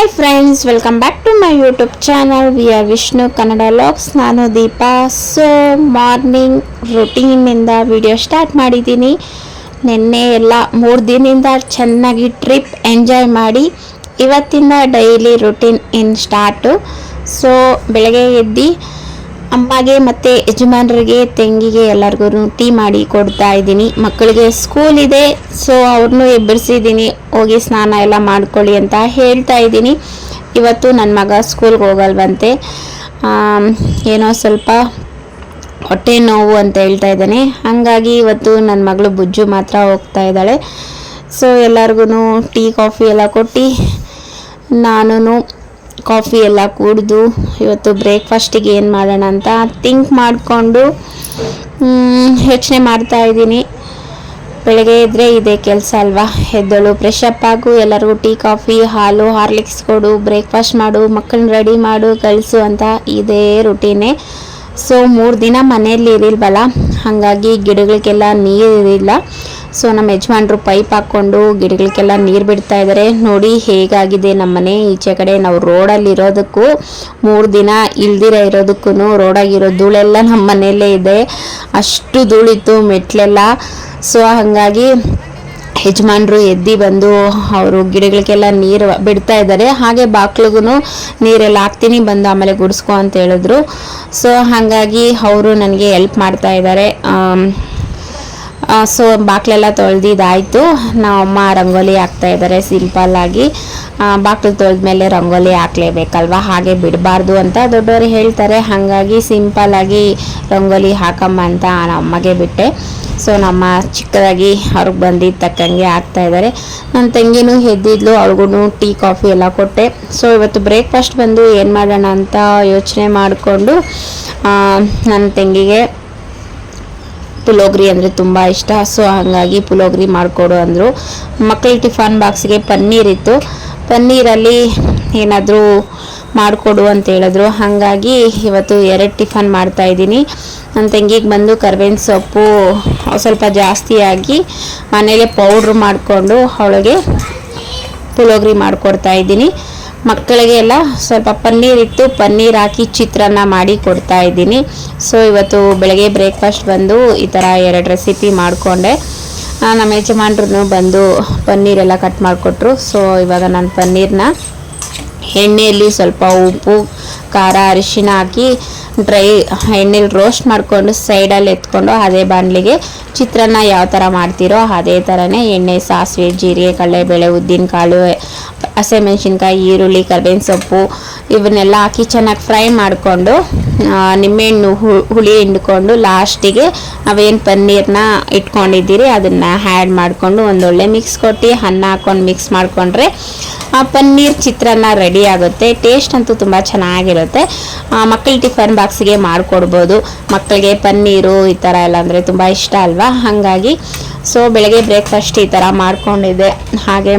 Hi friends welcome back to my YouTube channel we are Vishnu Kannada vlogs ನಾನು Deepa. So morning ರುಟೀನಿಂದ video start ಮಾಡಿದ್ದೀನಿ. ನಿನ್ನೆ ಎಲ್ಲ ಮೂರು ದಿನದಿಂದ ಚೆನ್ನಾಗಿ ಟ್ರಿಪ್ ಎಂಜಾಯ್ ಮಾಡಿ ಇವತ್ತಿಂದ ಡೈಲಿ ರುಟೀನ್ ಇನ್ ಸ್ಟಾರ್ಟು ಸೊ ಬೆಳಗ್ಗೆ ಎದ್ದು ಅಮ್ಮಗೆ ಮತ್ತು ಯಜಮಾನರಿಗೆ, ತಂಗಿಗೆ ಎಲ್ಲರಿಗೂ ಟೀ ಮಾಡಿ ಕೊಡ್ತಾ ಇದ್ದೀನಿ. ಮಕ್ಕಳಿಗೆ ಸ್ಕೂಲ್ ಇದೆ ಸೊ ಅವ್ರನ್ನೂ ಎಬ್ಬರಿಸಿದ್ದೀನಿ, ಹೋಗಿ ಸ್ನಾನ ಎಲ್ಲ ಮಾಡ್ಕೊಳ್ಳಿ ಅಂತ ಹೇಳ್ತಾ ಇದ್ದೀನಿ. ಇವತ್ತು ನನ್ನ ಮಗ ಸ್ಕೂಲ್ಗೆ ಹೋಗಲ್ವಂತೆ. ಏನೋ ಸ್ವಲ್ಪ ಹೊಟ್ಟೆ ನೋವು ಅಂತ ಹೇಳ್ತಾ ಇದ್ದಾನೆ. ಹಾಗಾಗಿ ಇವತ್ತು ನನ್ನ ಮಗಳು ಬುಜ್ಜು ಮಾತ್ರ ಹೋಗ್ತಾ ಇದ್ದಾಳೆ. ಸೊ ಎಲ್ಲರಿಗೂ ಟೀ, ಕಾಫಿ ಎಲ್ಲ ಕೊಟ್ಟು ನಾನು ಕಾಫಿ ಎಲ್ಲ ಕುಡಿದು ಇವತ್ತು ಬ್ರೇಕ್ಫಾಸ್ಟಿಗೆ ಏನು ಮಾಡೋಣ ಅಂತ ಥಿಂಕ್ ಮಾಡಿಕೊಂಡು ಯೋಚನೆ ಮಾಡ್ತಾ ಇದ್ದೀನಿ. ಬೆಳಗ್ಗೆ ಇದ್ದರೆ ಇದೇ ಕೆಲಸ ಅಲ್ವಾ? ಎದ್ದಳು ಫ್ರೆಶ್ ಅಪ್ ಆಗು, ಎಲ್ಲರಿಗೂ ಟೀ, ಕಾಫಿ, ಹಾಲು, ಹಾರ್ಲಿಕ್ಸ್ ಕೊಡು, ಬ್ರೇಕ್ಫಾಸ್ಟ್ ಮಾಡು, ಮಕ್ಕಳನ್ನ ರೆಡಿ ಮಾಡು ಕಳಿಸು ಅಂತ ಇದೇ ರುಟೀನೇ ಸೊ ಮೂರು ದಿನ ಮನೆಯಲ್ಲಿ ಇರಿಲ್ವಲ್ಲ? ಹಾಗಾಗಿ ಗಿಡಗಳಿಗೆಲ್ಲ ನೀರು ಇರಿಲ್ಲ ಸೊ ನಮ್ಮ ಯಜಮಾನ್ರು ಪೈಪ್ ಹಾಕ್ಕೊಂಡು ಗಿಡಗಳಿಗೆಲ್ಲ ನೀರು ಬಿಡ್ತಾ ಇದ್ದಾರೆ ನೋಡಿ ಹೇಗಾಗಿದೆ ನಮ್ಮ ಮನೆ. ಈಚೆ ಕಡೆ ನಾವು ರೋಡಲ್ಲಿ ಇರೋದಕ್ಕೂ ಮೂರು ದಿನ ಇಲ್ದಿರ ಇರೋದಕ್ಕೂ ರೋಡಾಗಿರೋ ಧೂಳೆಲ್ಲ ನಮ್ಮ ಮನೆಯಲ್ಲೇ ಇದೆ. ಅಷ್ಟು ಧೂಳಿತ್ತು, ಮೆಟ್ಲೆಲ್ಲ. ಸೊ ಹಾಗಾಗಿ ಯಜಮಾನ್ರು ಎದ್ದು ಬಂದು ಅವರು ಗಿಡಗಳಿಗೆಲ್ಲ ನೀರು ಬಿಡ್ತಾ ಇದ್ದಾರೆ ಹಾಗೆ ಬಾಕ್ಲಿಗೂ ನೀರೆಲ್ಲ ಹಾಕ್ತೀನಿ, ಬಂದು ಆಮೇಲೆ ಗುಡಿಸ್ಕೊ ಅಂತ ಹೇಳಿದ್ರು. ಸೊ ಹಾಗಾಗಿ ಅವರು ನನಗೆ ಹೆಲ್ಪ್ ಮಾಡ್ತಾ ಇದ್ದಾರೆ ಸೊ, ಬಾಕ್ಲೆಲ್ಲ ತೊಳೆದಿದ್ದಾಯಿತು ನಮ್ಮಮ್ಮ ರಂಗೋಲಿ ಹಾಕ್ತಾ ಇದ್ದಾರೆ ಸಿಂಪಲ್ಲಾಗಿ ಬಾಕ್ಲು ತೊಳೆದ್ಮೇಲೆ ರಂಗೋಲಿ ಹಾಕ್ಲೇಬೇಕಲ್ವ? ಹಾಗೆ ಬಿಡಬಾರ್ದು ಅಂತ ದೊಡ್ಡವರು ಹೇಳ್ತಾರೆ. ಹಾಗಾಗಿ ಸಿಂಪಲ್ಲಾಗಿ ರಂಗೋಲಿ ಹಾಕಮ್ಮ ಅಂತ ನಮ್ಮಗೆ ಬಿಟ್ಟೆ. ಸೊ, ನಮ್ಮ ಚಿಕ್ಕದಾಗಿ ಅವ್ರಿಗೆ ಬಂದಿದ್ದ ತಕ್ಕಂಗೆ ಹಾಕ್ತಾ ಇದ್ದಾರೆ ನನ್ನ ತಂಗಿನೂ ಎದ್ದಿದ್ಲು ಅವ್ರಿಗೂ ಟೀ, ಕಾಫಿ ಎಲ್ಲ ಕೊಟ್ಟೆ. ಸೊ, ಇವತ್ತು ಬ್ರೇಕ್ಫಾಸ್ಟ್ ಬಂದು ಏನು ಮಾಡೋಣ ಅಂತ ಯೋಚನೆ ಮಾಡಿಕೊಂಡು ನನ್ನ ತಂಗಿಗೆ ಪುಲೋಗ್ರಿ ಅಂದರೆ ತುಂಬ ಇಷ್ಟ. ಸೊ ಹಾಗಾಗಿ ಪುಲೋಗ್ರಿ ಮಾಡಿಕೊಡು ಅಂದರು. ಮಕ್ಕಳ ಟಿಫನ್ ಬಾಕ್ಸ್ಗೆ ಪನ್ನೀರ್ ಇತ್ತು. ಪನ್ನೀರಲ್ಲಿ ಏನಾದರೂ ಮಾಡಿಕೊಡು ಅಂತ ಹೇಳಿದ್ರು. ಹಾಗಾಗಿ ಇವತ್ತು ಎರಡು ಟಿಫನ್ ಮಾಡ್ತಾ ಇದ್ದೀನಿ. ನನ್ನ ತಂಗಿಗೆ ಬಂದು ಕರ್ಬೇವಿನ ಸೊಪ್ಪು ಸ್ವಲ್ಪ ಜಾಸ್ತಿಯಾಗಿ ಮನೇಲೆ ಪೌಡ್ರ್ ಮಾಡಿಕೊಂಡು ಅವಳಿಗೆ ಪುಲೋಗ್ರಿ ಮಾಡಿಕೊಡ್ತಾ ಇದ್ದೀನಿ. ಮಕ್ಕಳಿಗೆ ಎಲ್ಲ ಸ್ವಲ್ಪ ಪನ್ನೀರ್ ಇತ್ತು ಪನ್ನೀರ್ ಹಾಕಿ ಚಿತ್ರಾನ್ನ ಮಾಡಿ ಕೊಡ್ತಾ ಇದ್ದೀನಿ. ಸೊ ಇವತ್ತು ಬೆಳಗ್ಗೆ ಬ್ರೇಕ್ಫಾಸ್ಟ್ ಬಂದು ಈ ಥರ ಎರಡು ರೆಸಿಪಿ ಮಾಡಿಕೊಂಡೆ. ನಮ್ಮ ಯಜಮಾನ್ರು ಬಂದು ಪನ್ನೀರೆಲ್ಲ ಕಟ್ ಮಾಡಿಕೊಟ್ರು. ಸೊ ಇವಾಗ ನಾನು ಪನ್ನೀರ್ನ ಎಣ್ಣೆಯಲ್ಲಿ ಸ್ವಲ್ಪ ಉಪ್ಪು, ಖಾರ ಅರಿಶಿನ ಹಾಕಿ ಡ್ರೈ ಎಣ್ಣೆಲಿ ರೋಸ್ಟ್ ಮಾಡಿಕೊಂಡು ಸೈಡಲ್ಲಿ ಎತ್ಕೊಂಡು ಅದೇ ಬಾಣಲಿಗೆ ಚಿತ್ರಾನ್ನ ಯಾವ ಥರ ಮಾಡ್ತೀರೋ ಅದೇ ಥರನೇ ಎಣ್ಣೆ, ಸಾಸಿವೆ, ಜೀರಿಗೆ, ಕಡಲೆಬೇಳೆ, ಉದ್ದಿನಕಾಳು ಹಸಿಮೆಣ್ಸಿನ್ಕಾಯಿ ಈರುಳ್ಳಿ, ಕರ್ಬೇವಿನ ಸೊಪ್ಪು ಇವನ್ನೆಲ್ಲ ಹಾಕಿ ಚೆನ್ನಾಗಿ ಫ್ರೈ ಮಾಡಿಕೊಂಡು ನಿಂಬೆಹಣ್ಣು ಹುಳಿ ಹಿಂಡ್ಕೊಂಡು ಲಾಸ್ಟಿಗೆ ಅವೇನು ಪನ್ನೀರ್ನ ಇಟ್ಕೊಂಡಿದ್ದೀರಿ ಅದನ್ನು ಆ್ಯಡ್ ಮಾಡಿಕೊಂಡು ಒಂದೊಳ್ಳೆ ಮಿಕ್ಸ್ ಕೊಟ್ಟು ಅನ್ನ ಹಾಕೊಂಡು ಮಿಕ್ಸ್ ಮಾಡಿಕೊಂಡ್ರೆ ಆ ಪನ್ನೀರ್ ಚಿತ್ರಾನ್ನ ರೆಡಿ ಆಗುತ್ತೆ. ಟೇಸ್ಟ್ ಅಂತೂ ತುಂಬ ಚೆನ್ನಾಗಿರುತ್ತೆ. ಮಕ್ಕಳ ಟಿಫನ್ ಬಾಕ್ಸಿಗೆ ಮಾಡಿಕೊಡ್ಬೋದು. ಮಕ್ಕಳಿಗೆ ಪನ್ನೀರು ಈ ಥರ ಎಲ್ಲ ಅಂದರೆ ತುಂಬ ಇಷ್ಟ ಅಲ್ವಾ? ಹಾಗಾಗಿ ಸೊ ಬೆಳಗ್ಗೆ ಬ್ರೇಕ್ಫಾಸ್ಟ್ ಈ ಥರ ಮಾಡಿಕೊಂಡಿದ್ದೆ. ಹಾಗೆ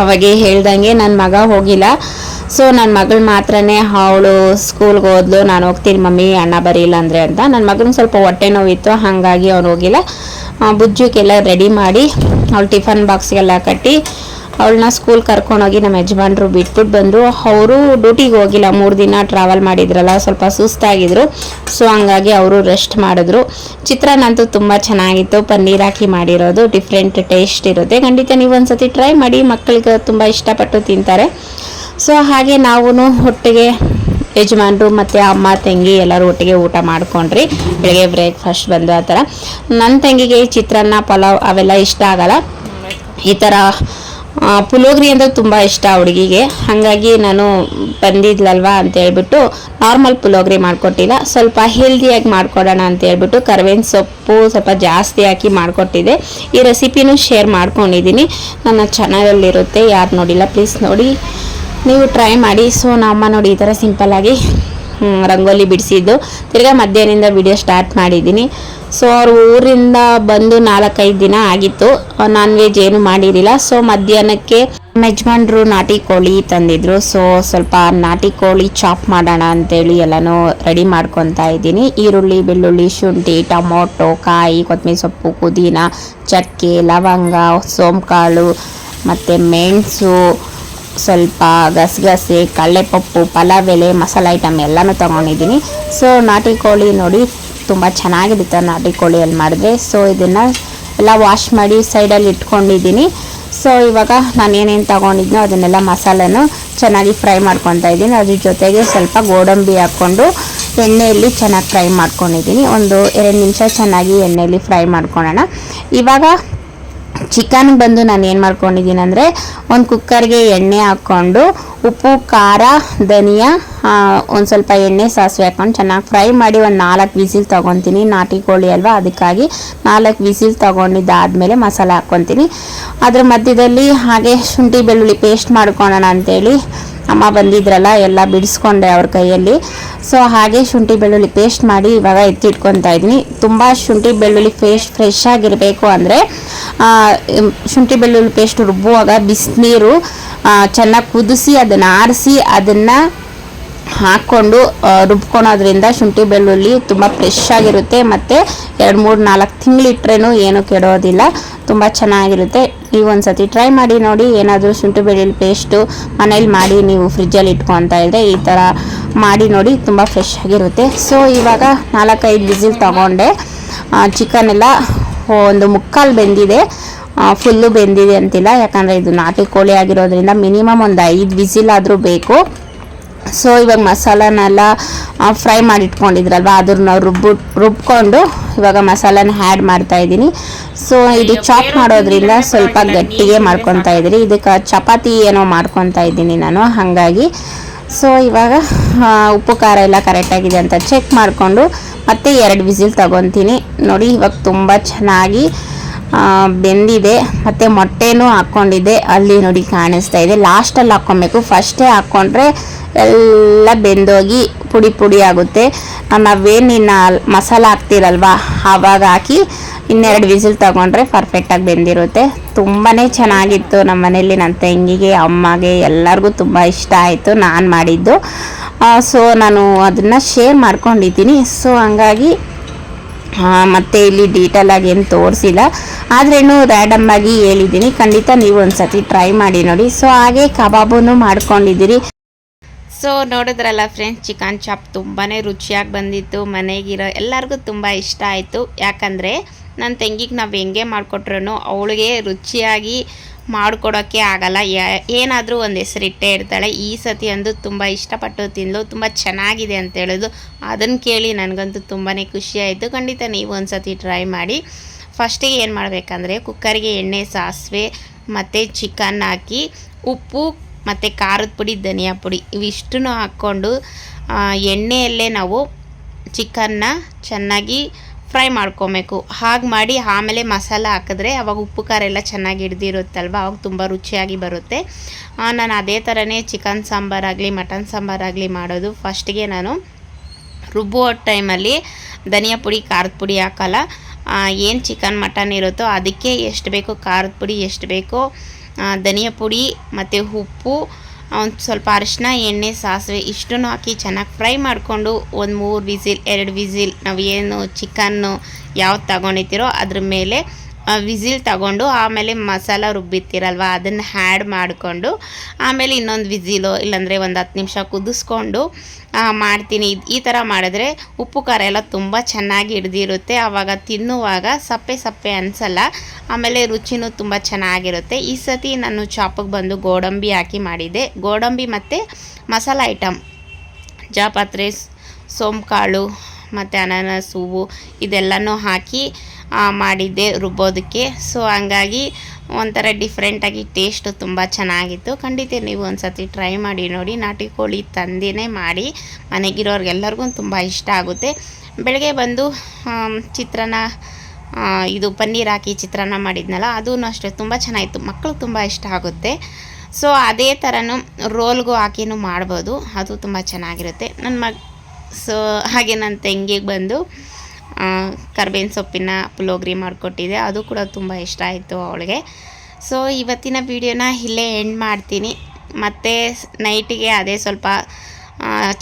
ಅವಾಗೆ ಹೇಳ್ದಂಗೆ ನನ್ನ ಮಗ ಹೋಗಿಲ್ಲ. ಸೊ ನನ್ನ ಮಗಳು ಮಾತ್ರನೇ ಅವಳು ಸ್ಕೂಲ್ಗೆ ಹೋದ್ಲು. ನಾನು ಹೋಗ್ತೀನಿ ಮಮ್ಮಿ, ಅಣ್ಣ ಬರೀಲ್ಲ ಅಂದರೆ ಅಂತ. ನನ್ನ ಮಗನಿಗೆ ಸ್ವಲ್ಪ ಹೊಟ್ಟೆ ನೋವಿತ್ತು, ಹಾಗಾಗಿ ಅವನು ಹೋಗಿಲ್ಲ. ಬುಜ್ಜುಕ್ಕೆಲ್ಲ ರೆಡಿ ಮಾಡಿ, ಅವಳು ಟಿಫನ್ ಬಾಕ್ಸ್ಗೆಲ್ಲ ಕಟ್ಟಿ ಅವಳನ್ನ ಸ್ಕೂಲ್ ಕರ್ಕೊಂಡೋಗಿ ನಮ್ಮ ಯಜಮಾನ್ರು ಬಿಟ್ಬಿಟ್ಟು ಬಂದರು. ಅವರು ಡ್ಯೂಟಿಗೆ ಹೋಗಿಲ್ಲ. ಮೂರು ದಿನ ಟ್ರಾವೆಲ್ ಮಾಡಿದ್ರಲ್ಲ, ಸ್ವಲ್ಪ ಸುಸ್ತಾಗಿದ್ರು. ಸೊ ಹಂಗಾಗಿ ಅವರು ರೆಸ್ಟ್ ಮಾಡಿದ್ರು. ಚಿತ್ರಾನ್ನ ಅಂತೂ ತುಂಬ ಚೆನ್ನಾಗಿತ್ತು. ಪನ್ನೀರ್ ಹಾಕಿ ಮಾಡಿರೋದು ಡಿಫ್ರೆಂಟ್ ಟೇಸ್ಟ್ ಇರುತ್ತೆ. ಖಂಡಿತ ನೀವು ಒಂದ್ಸತಿ ಟ್ರೈ ಮಾಡಿ, ಮಕ್ಕಳಿಗೆ ತುಂಬ ಇಷ್ಟಪಟ್ಟು ತಿಂತಾರೆ. ಸೊ ಹಾಗೆ ನಾವು ಒಟ್ಟಿಗೆ ಯಜಮಾನ್ರು ಮತ್ತು ಅಮ್ಮ, ತಂಗಿ ಎಲ್ಲರೂ ಒಟ್ಟಿಗೆ ಊಟ ಮಾಡ್ಕೊಂಡ್ರಿ. ಬೆಳಗ್ಗೆ ಬ್ರೇಕ್ಫಾಸ್ಟ್ ಬಂದು ಆ ಥರ. ನನ್ನ ತಂಗಿಗೆ ಚಿತ್ರಾನ್ನ, ಪಲಾವ್ ಅವೆಲ್ಲ ಇಷ್ಟ ಆಗಲ್ಲ. ಈ ಥರ ಆ, ಪುಳೋಗ್ರಿ ಅಂದರೆ ತುಂಬ ಇಷ್ಟ ಹುಡುಗಿಗೆ. ಹಾಗಾಗಿ ನಾನು ಬಂದಿದ್ಲಲ್ವಾ ಅಂತ ಹೇಳ್ಬಿಟ್ಟು ನಾರ್ಮಲ್ ಪುಲೋಗ್ರಿ ಮಾಡಿಕೊಟ್ಟಿಲ್ಲ. ಸ್ವಲ್ಪ ಹೆಲ್ದಿಯಾಗಿ ಮಾಡಿಕೊಡೋಣ ಅಂತ ಹೇಳ್ಬಿಟ್ಟು ಸೊಪ್ಪು ಸ್ವಲ್ಪ ಜಾಸ್ತಿ ಹಾಕಿ ಮಾಡಿಕೊಟ್ಟಿದ್ದೆ. ಈ ರೆಸಿಪಿನೂ ಶೇರ್ ಮಾಡ್ಕೊಂಡಿದ್ದೀನಿ. ನನ್ನ ಚಾನಲಲ್ಲಿರುತ್ತೆ ಯಾರು ನೋಡಿಲ್ಲ ಪ್ಲೀಸ್ ನೋಡಿ. ನೀವು ಟ್ರೈ ಮಾಡಿ. ಸೊ ನಮ್ಮ ನೋಡಿ ಈ ಥರ ಸಿಂಪಲ್ಲಾಗಿ ರಂಗೋಲಿ ಬಿಡಿಸಿದ್ದು. ತಿರ್ಗಾ ಮಧ್ಯಾಹ್ನದಿಂದ ವಿಡಿಯೋ ಸ್ಟಾರ್ಟ್ ಮಾಡಿದ್ದೀನಿ. ಸೊ ಅವ್ರು ಊರಿಂದ ಬಂದು ನಾಲ್ಕೈದು ದಿನ ಆಗಿತ್ತು. ನಾನ್ ವೆಜ್ ಏನು ಮಾಡಿರಲಿಲ್ಲ. ಸೊ ಮಧ್ಯಾಹ್ನಕ್ಕೆ ಯಜಮಾನ್ರು ನಾಟಿ ಕೋಳಿ ತಂದಿದ್ರು. ಸೊ ಸ್ವಲ್ಪ ನಾಟಿ ಕೋಳಿ ಚಾಪ್ ಮಾಡೋಣ ಅಂತೇಳಿ ಎಲ್ಲನೂ ರೆಡಿ ಮಾಡ್ಕೊತಾ ಇದ್ದೀನಿ. ಈರುಳ್ಳಿ, ಬೆಳ್ಳುಳ್ಳಿ, ಶುಂಠಿ, ಟೊಮೊಟೊ, ಕಾಯಿ, ಕೊತ್ತಂಬರಿ ಸೊಪ್ಪು, ಪುದೀನ, ಚಕ್ಕೆ, ಲವಂಗ, ಸೋಂಕಾಳು, ಮತ್ತು ಮೆಣಸು, ಸ್ವಲ್ಪ ಗಸಗಸೆ, ಕಡಲೆಪಪ್ಪು, ಪಲಾವ್ ಎಲೆ, ಮಸಾಲೆ ಐಟಮ್ ಎಲ್ಲನೂ ತೊಗೊಂಡಿದ್ದೀನಿ. ಸೊ ನಾಟಿ ಕೋಳಿ ನೋಡಿ ತುಂಬ ಚೆನ್ನಾಗಿರುತ್ತೆ ನಾಟಿ ಕೋಳಿಯಲ್ಲಿ ಮಾಡಿದ್ರೆ. ಸೊ ಇದನ್ನು ಎಲ್ಲ ವಾಶ್ ಮಾಡಿ ಸೈಡಲ್ಲಿ ಇಟ್ಕೊಂಡಿದ್ದೀನಿ. ಸೊ ಇವಾಗ ನಾನು ಏನೇನು ತೊಗೊಂಡಿದ್ನೋ ಅದನ್ನೆಲ್ಲ ಮಸಾಲೆನೂ ಚೆನ್ನಾಗಿ ಫ್ರೈ ಮಾಡ್ಕೊತಾ ಇದ್ದೀನಿ. ಅದ್ರ ಜೊತೆಗೆ ಸ್ವಲ್ಪ ಗೋಡಂಬಿ ಹಾಕ್ಕೊಂಡು ಎಣ್ಣೆಯಲ್ಲಿ ಚೆನ್ನಾಗಿ ಫ್ರೈ ಮಾಡ್ಕೊಂಡಿದ್ದೀನಿ. ಒಂದು ಎರಡು ನಿಮಿಷ ಚೆನ್ನಾಗಿ ಎಣ್ಣೆಯಲ್ಲಿ ಫ್ರೈ ಮಾಡ್ಕೊಳ್ಳೋಣ. ಇವಾಗ ಚಿಕನ್ ಬಂದು ನಾನು ಏನು ಮಾಡ್ಕೊಂಡಿದ್ದೀನಿ ಅಂದರೆ ಒಂದು ಕುಕ್ಕರ್ಗೆ ಎಣ್ಣೆ ಹಾಕ್ಕೊಂಡು ಉಪ್ಪು, ಖಾರ, ಧನಿಯಾ ಒಂದು ಸ್ವಲ್ಪ ಎಣ್ಣೆ, ಸಾಸಿವೆ ಹಾಕ್ಕೊಂಡು ಚೆನ್ನಾಗಿ ಫ್ರೈ ಮಾಡಿ ಒಂದು ನಾಲ್ಕು ವಿಸಿಲ್ ತೊಗೊತೀನಿ. ನಾಟಿ ಕೋಳಿ ಅಲ್ವಾ, ಅದಕ್ಕಾಗಿ ನಾಲ್ಕು ವಿಸಿಲ್ ತೊಗೊಂಡಿದ್ದಾದಮೇಲೆ ಮಸಾಲೆ ಹಾಕ್ಕೊತೀನಿ ಅದ್ರ ಮಧ್ಯದಲ್ಲಿ ಹಾಗೆ ಶುಂಠಿ, ಬೆಳ್ಳುಳ್ಳಿ ಪೇಸ್ಟ್ ಮಾಡ್ಕೊಳೋಣ ಅಂತೇಳಿ ಅಮ್ಮ ಬಂದಿದ್ರಲ್ಲ, ಎಲ್ಲ ಬಿಡಿಸ್ಕೊಂಡೆ ಅವ್ರ ಕೈಯಲ್ಲಿ. ಸೊ ಹಾಗೆ ಶುಂಠಿ, ಬೆಳ್ಳುಳ್ಳಿ ಪೇಸ್ಟ್ ಮಾಡಿ ಇವಾಗ ಎತ್ತಿಟ್ಕೊತಾ ಇದ್ದೀನಿ. ತುಂಬ ಶುಂಠಿ, ಬೆಳ್ಳುಳ್ಳಿ ಪೇಸ್ಟ್ ಫ್ರೆಶ್ ಆಗಿರಬೇಕು ಅಂದರೆ ಶುಂಠಿ, ಬೆಳ್ಳುಳ್ಳಿ ಪೇಸ್ಟ್ ರುಬ್ಬುವಾಗ ಬಿಸಿನೀರು ಚೆನ್ನಾಗಿ ಕುದಿಸಿ, ಅದನ್ನು ಆರಿಸಿ, ಅದನ್ನು ಹಾಕ್ಕೊಂಡು ರುಬ್ಕೊಳೋದ್ರಿಂದ ಶುಂಠಿ ಬೆಳ್ಳುಳ್ಳಿ ತುಂಬ ಫ್ರೆಶ್ ಆಗಿರುತ್ತೆ. ಮತ್ತು ಎರಡು, ಮೂರು, ನಾಲ್ಕು ತಿಂಗಳಿಟ್ರೇನು ಏನೂ ಕೆಡೋದಿಲ್ಲ. ತುಂಬ ಚೆನ್ನಾಗಿರುತ್ತೆ. ನೀವು ಒಂದು ಸತಿ ಟ್ರೈ ಮಾಡಿ ನೋಡಿ, ಏನಾದರೂ ಶುಂಠಿ ಬೆಳ್ಳುಳ್ಳಿ ಪೇಸ್ಟು ಮನೇಲಿ ಮಾಡಿ ನೀವು ಫ್ರಿಜ್ಜಲ್ಲಿ ಇಟ್ಕೊತಾ ಇದ್ದರೆ ಈ ಥರ ಮಾಡಿ ನೋಡಿ ತುಂಬ ಫ್ರೆಶ್ ಆಗಿರುತ್ತೆ. ಸೊ ಇವಾಗ ನಾಲ್ಕೈದು ಬಿಸಿಲು ತೊಗೊಂಡೆ. ಚಿಕನ್ ಎಲ್ಲ ಒಂದು ಮುಕ್ಕಾಲು ಬೆಂದಿದೆ. ಫುಲ್ಲು ಬೆಂದಿದೆ ಅಂತಿಲ್ಲ. ಯಾಕಂದರೆ ಇದು ನಾಟಿ ಕೋಳಿ ಆಗಿರೋದ್ರಿಂದ ಮಿನಿಮಮ್ ಒಂದು ಐದು ವಿಸಿಲ್ ಆದರೂ ಬೇಕು. ಸೊ ಇವಾಗ ಮಸಾಲನೆಲ್ಲ ಫ್ರೈ ಮಾಡಿ ಇಟ್ಕೊಂಡಿದ್ರಲ್ವ ಅದನ್ನ ರುಬ್ಬು ರುಬ್ಕೊಂಡು ಇವಾಗ ಮಸಾಲನ ಆ್ಯಡ್ ಮಾಡ್ತಾ ಇದ್ದೀನಿ. ಸೊ ಇದು ಚಾಪ್ ಮಾಡೋದ್ರಿಂದ ಸ್ವಲ್ಪ ಗಟ್ಟಿಗೆ ಮಾಡ್ಕೊತಾ ಇದ್ದೀನಿ ಇದಕ್ಕೆ ಚಪಾತಿ ಏನೋ ಮಾಡ್ಕೊತಾ ಇದ್ದೀನಿ ನಾನು ಹಾಗಾಗಿ. ಸೊ ಇವಾಗ ಉಪ್ಪು ಖಾರ ಎಲ್ಲ ಕರೆಕ್ಟಾಗಿದೆ ಅಂತ ಚೆಕ್ ಮಾಡಿಕೊಂಡು ಮತ್ತೆ ಎರಡು ವಿಸಿಲ್ ತಗೊತೀನಿ. ನೋಡಿ ಇವಾಗ ತುಂಬ ಚೆನ್ನಾಗಿ ಬೆಂದಿದೆ ಮತ್ತು ಮೊಟ್ಟೆನೂ ಹಾಕ್ಕೊಂಡಿದ್ದೆ ಅಲ್ಲಿ ನೋಡಿ ಕಾಣಿಸ್ತಾ ಇದೆ. ಲಾಸ್ಟಲ್ಲಿ ಹಾಕ್ಕೊಬೇಕು. ಫಸ್ಟೇ ಹಾಕ್ಕೊಂಡ್ರೆ ಎಲ್ಲ ಬೆಂದೋಗಿ ಪುಡಿ ಪುಡಿ ಆಗುತ್ತೆ. ನಾವೇನು ಇನ್ನು ಮಸಾಲ ಹಾಕ್ತಿರಲ್ವ? ಆವಾಗ ಹಾಕಿ ಇನ್ನೆರಡು ವಿಸಿಲ್ ತಗೊಂಡ್ರೆ ಪರ್ಫೆಕ್ಟಾಗಿ ಬೆಂದಿರುತ್ತೆ. ತುಂಬಾ ಚೆನ್ನಾಗಿತ್ತು ನಮ್ಮ ಮನೆಯಲ್ಲಿ ನನ್ನ ತಂಗಿಗೆ, ಅಮ್ಮಗೆ, ಎಲ್ಲರಿಗೂ ತುಂಬ ಇಷ್ಟ ಆಯಿತು ನಾನು ಮಾಡಿದ್ದು. ಸೊ ನಾನು ಅದನ್ನು ಶೇರ್ ಮಾಡ್ಕೊಂಡಿದ್ದೀನಿ. ಸೊ ಹಂಗಾಗಿ ಮತ್ತು ಇಲ್ಲಿ ಡೀಟೇಲ್ ಆಗಿ ಏನು ತೋರಿಸಿಲ್ಲ. ಆದ್ರೇನು ರ್ಯಾಂಡಮ್ ಆಗಿ ಹೇಳಿದ್ದೀನಿ. ಖಂಡಿತ ನೀವು ಒಂದು ಸರ್ತಿ ಟ್ರೈ ಮಾಡಿ ನೋಡಿ. ಸೊ ಹಾಗೆ ಕಬಾಬನ್ನು ಮಾಡ್ಕೊಂಡಿದ್ದೀರಿ. ಸೊ ನೋಡಿದ್ರಲ್ಲ ಫ್ರೆಂಡ್ಸ್ ಚಿಕನ್ ಚಾಪ್ ತುಂಬಾ ರುಚಿಯಾಗಿ ಬಂದಿತ್ತು, ಮನೆಗಿರೋ ಎಲ್ಲರಿಗೂ ತುಂಬ ಇಷ್ಟ ಆಯಿತು. ಯಾಕಂದರೆ ನನ್ನ ತಂಗಿಗೆ ನಾವು ಹೆಂಗೆ ಮಾಡಿಕೊಟ್ರೂ ಅವಳಿಗೆ ರುಚಿಯಾಗಿ ಮಾಡಿಕೊಡೋಕ್ಕೆ ಆಗಲ್ಲ. ಏನಾದರೂ ಒಂದು ಹೆಸರಿಟ್ಟೇ ಇರ್ತಾಳೆ ಈ ಸತಿ ಅಂದು ತುಂಬ ಇಷ್ಟಪಟ್ಟು ತಿಂದಳು ತುಂಬ ಚೆನ್ನಾಗಿದೆ ಅಂತ ಹೇಳೋದು. ಅದನ್ನು ಕೇಳಿ ನನಗಂತೂ ತುಂಬಾ ಖುಷಿಯಾಯಿತು ಖಂಡಿತ ನೀವು ಒಂದು ಸತಿ ಟ್ರೈ ಮಾಡಿ. ಫಸ್ಟಿಗೆ ಏನು ಮಾಡಬೇಕಂದ್ರೆ ಕುಕ್ಕರ್ಗೆ ಎಣ್ಣೆ, ಸಾಸಿವೆ ಮತ್ತು ಚಿಕನ್ ಹಾಕಿ ಉಪ್ಪು ಮತ್ತು ಖಾರದ ಪುಡಿ, ಧನಿಯಾ ಪುಡಿ, ಇವಿಷ್ಟನ್ನು ಹಾಕ್ಕೊಂಡು ಎಣ್ಣೆಯಲ್ಲೇ ನಾವು ಚಿಕನ್ನ ಚೆನ್ನಾಗಿ ಫ್ರೈ ಮಾಡ್ಕೊಬೇಕು. ಹಾಗೆ ಮಾಡಿ ಆಮೇಲೆ ಮಸಾಲ ಹಾಕಿದ್ರೆ ಅವಾಗ ಉಪ್ಪು, ಖಾರ ಎಲ್ಲ ಚೆನ್ನಾಗಿ ಹಿಡ್ದಿರುತ್ತಲ್ವ? ಅವಾಗ ತುಂಬ ರುಚಿಯಾಗಿ ಬರುತ್ತೆ. ನಾನು ಅದೇ ಥರನೇ ಚಿಕನ್ ಸಾಂಬಾರಾಗಲಿ ಮಟನ್ ಸಾಂಬಾರಾಗಲಿ ಮಾಡೋದು. ಫಸ್ಟಿಗೆ ನಾನು ರುಬ್ಬುವ ಟೈಮಲ್ಲಿ ಧನಿಯಾ ಪುಡಿ, ಖಾರದ ಪುಡಿ ಹಾಕಲ್ಲ. ಏನು ಚಿಕನ್, ಮಟನ್ ಇರುತ್ತೋ ಅದಕ್ಕೆ ಎಷ್ಟು ಬೇಕೋ ಖಾರದ ಪುಡಿ ಎಷ್ಟು ಬೇಕೋ ಧನಿಯಾ ಪುಡಿ ಮತ್ತು ಉಪ್ಪು ಒಂದು ಸ್ವಲ್ಪ ಅರಿಶಿನ ಎಣ್ಣೆ, ಸಾಸಿವೆ ಇಷ್ಟನ್ನು ಹಾಕಿ ಚೆನ್ನಾಗಿ ಫ್ರೈ ಮಾಡಿಕೊಂಡು ಒಂದು ಮೂರು ವಿಸಿಲ್, ಎರಡು ವಿಸಿಲ್, ನಾವು ಏನು ಚಿಕನ್ನು ಯಾವ್ದು ತಗೊಂಡಿದ್ದೀರೋ ಅದ್ರ ಮೇಲೆ ವಿಸಿಲ್ ತಗೊಂಡು ಆಮೇಲೆ ಮಸಾಲ ರುಬ್ಬಿರ್ತೀರಲ್ವ, ಅದನ್ನು ಹ್ಯಾಡ್ ಮಾಡಿಕೊಂಡು ಆಮೇಲೆ ಇನ್ನೊಂದು ವಿಸಿಲು, ಇಲ್ಲಾಂದರೆ ಒಂದು ಹತ್ತು ನಿಮಿಷ ಕುದಿಸ್ಕೊಂಡು ಮಾಡ್ತೀನಿ. ಈ ಥರ ಮಾಡಿದ್ರೆ ಉಪ್ಪು ಖಾರ ಎಲ್ಲ ತುಂಬ ಚೆನ್ನಾಗಿ ಹಿಡ್ದಿರುತ್ತೆ. ಆವಾಗ ತಿನ್ನುವಾಗ ಸಪ್ಪೆ ಸಪ್ಪೆ ಅನಿಸಲ್ಲ, ಆಮೇಲೆ ರುಚಿನೂ ತುಂಬ ಚೆನ್ನಾಗಿರುತ್ತೆ. ಈ ಸತಿ ನಾನು ಚಾಪಿಗೆ ಬಂದು ಗೋಡಂಬಿ ಹಾಕಿ ಮಾಡಿದ್ದೆ. ಗೋಡಂಬಿ ಮತ್ತು ಮಸಾಲ ಐಟಮ್ ಜಾಪಾತ್ರೆ, ಸೋಂಕಾಳು, ಮತ್ತು ಅನಾನಸ್, ಹೂವು, ಇದೆಲ್ಲನೂ ಹಾಕಿ ಮಾಡಿದ್ದೆ ರುಬ್ಬೋದಕ್ಕೆ. ಸೊ ಹಂಗಾಗಿ ಒಂಥರ ಡಿಫ್ರೆಂಟಾಗಿ ಟೇಸ್ಟು ತುಂಬ ಚೆನ್ನಾಗಿತ್ತು. ಖಂಡಿತ ನೀವು ಒಂದು ಸತಿ ಟ್ರೈ ಮಾಡಿ ನೋಡಿ. ನಾಟಿ ಕೋಳಿ ತಂದಿನೇ ಮಾಡಿ. ಮನೆಗಿರೋರ್ಗೆಲ್ಲರಿಗೂ ತುಂಬ ಇಷ್ಟ ಆಗುತ್ತೆ. ಬೆಳಗ್ಗೆ ಬಂದು ಚಿತ್ರಾನ್ನ ಇದು ಪನ್ನೀರ್ ಹಾಕಿ ಚಿತ್ರಾನ್ನ ಮಾಡಿದ್ನಲ್ಲ ಅದೂ ಅಷ್ಟೇ. ತುಂಬ ಚೆನ್ನಾಗಿತ್ತು. ಮಕ್ಕಳು ತುಂಬ ಇಷ್ಟ ಆಗುತ್ತೆ. ಸೊ ಅದೇ ಥರನೂ ರೋಲ್ಗೂ ಹಾಕಿನೂ ಮಾಡ್ಬೋದು. ಅದು ತುಂಬ ಚೆನ್ನಾಗಿರುತ್ತೆ. ನನ್ನ ಮಗ ಸೊ ಹಾಗೆ ನನ್ನ ತಂಗಿಗೆ ಬಂದು ಕರ್ಬೇವಿನ ಸೊಪ್ಪಿನ ಪುಲೋಗ್ರಿ ಮಾಡಿಕೊಟ್ಟಿದ್ದೆ. ಅದು ಕೂಡ ತುಂಬ ಇಷ್ಟ ಆಯಿತು ಅವಳಿಗೆ. ಸೊ ಇವತ್ತಿನ ವಿಡಿಯೋನ ಇಲ್ಲೇ ಎಂಡ್ ಮಾಡ್ತೀನಿ. ಮತ್ತು ನೈಟಿಗೆ ಅದೇ ಸ್ವಲ್ಪ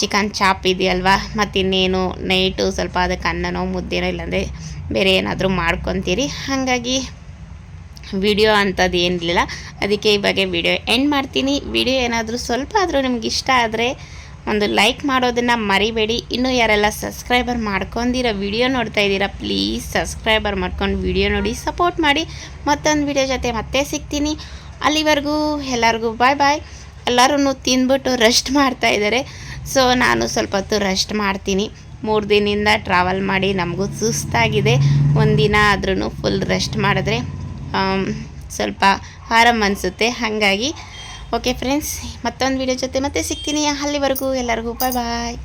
ಚಿಕನ್ ಚಾಪ್ ಇದೆಯಲ್ವಾ? ಮತ್ತಿನ್ನೇನು ನೈಟು ಸ್ವಲ್ಪ ಅದಕ್ಕೆ ಅನ್ನನೋ ಮುದ್ದೆನೋ ಇಲ್ಲಾಂದರೆ ಬೇರೆ ಏನಾದರೂ ಮಾಡ್ಕೊತೀರಿ. ಹಾಗಾಗಿ ವಿಡಿಯೋ ಅಂಥದ್ದು ಏನಿರಲಿಲ್ಲ ಅದಕ್ಕೆ ಇವಾಗ ವಿಡಿಯೋ ಎಂಡ್ ಮಾಡ್ತೀನಿ. ವಿಡಿಯೋ ಏನಾದರೂ ಸ್ವಲ್ಪ ಆದರೂ ನಿಮ್ಗೆ ಇಷ್ಟ ಆದರೆ ಒಂದು ಲೈಕ್ ಮಾಡೋದನ್ನು ಮರಿಬೇಡಿ. ಇನ್ನೂ ಯಾರೆಲ್ಲ ಸಬ್ಸ್ಕ್ರೈಬರ್ ಮಾಡ್ಕೊಂಡಿರೋ ವಿಡಿಯೋ ನೋಡ್ತಾ ಇದ್ದೀರಾ ಪ್ಲೀಸ್ ಸಬ್ಸ್ಕ್ರೈಬರ್ ಮಾಡ್ಕೊಂಡು ವಿಡಿಯೋ ನೋಡಿ ಸಪೋರ್ಟ್ ಮಾಡಿ. ಮತ್ತೊಂದು ವಿಡಿಯೋ ಜೊತೆ ಮತ್ತೆ ಸಿಗ್ತೀನಿ. ಅಲ್ಲಿವರೆಗೂ ಎಲ್ಲರಿಗೂ ಬಾಯ್ ಬಾಯ್ ಎಲ್ಲರೂ ತಿಂದ್ಬಿಟ್ಟು ರೆಸ್ಟ್ ಮಾಡ್ತಾ ಇದ್ದಾರೆ. ಸೊ ನಾನು ಸ್ವಲ್ಪ ಹೊತ್ತು ರೆಸ್ಟ್ ಮಾಡ್ತೀನಿ. ಮೂರು ದಿನದಿಂದ ಟ್ರಾವೆಲ್ ಮಾಡಿ ನಮಗೂ ಸುಸ್ತಾಗಿದೆ. ಒಂದಿನ ಆದ್ರೂ ಫುಲ್ ರೆಸ್ಟ್ ಮಾಡಿದ್ರೆ ಸ್ವಲ್ಪ ಆರಾಮ ಅನಿಸುತ್ತೆ. ಹಾಗಾಗಿ ಓಕೆ ಫ್ರೆಂಡ್ಸ್ ಮತ್ತೊಂದು ವಿಡಿಯೋ ಜೊತೆ ಮತ್ತೆ ಸಿಗ್ತೀನಿ. ಅಲ್ಲಿವರೆಗೂ ಎಲ್ಲರಿಗೂ ಬಾಯ್ ಬಾಯ್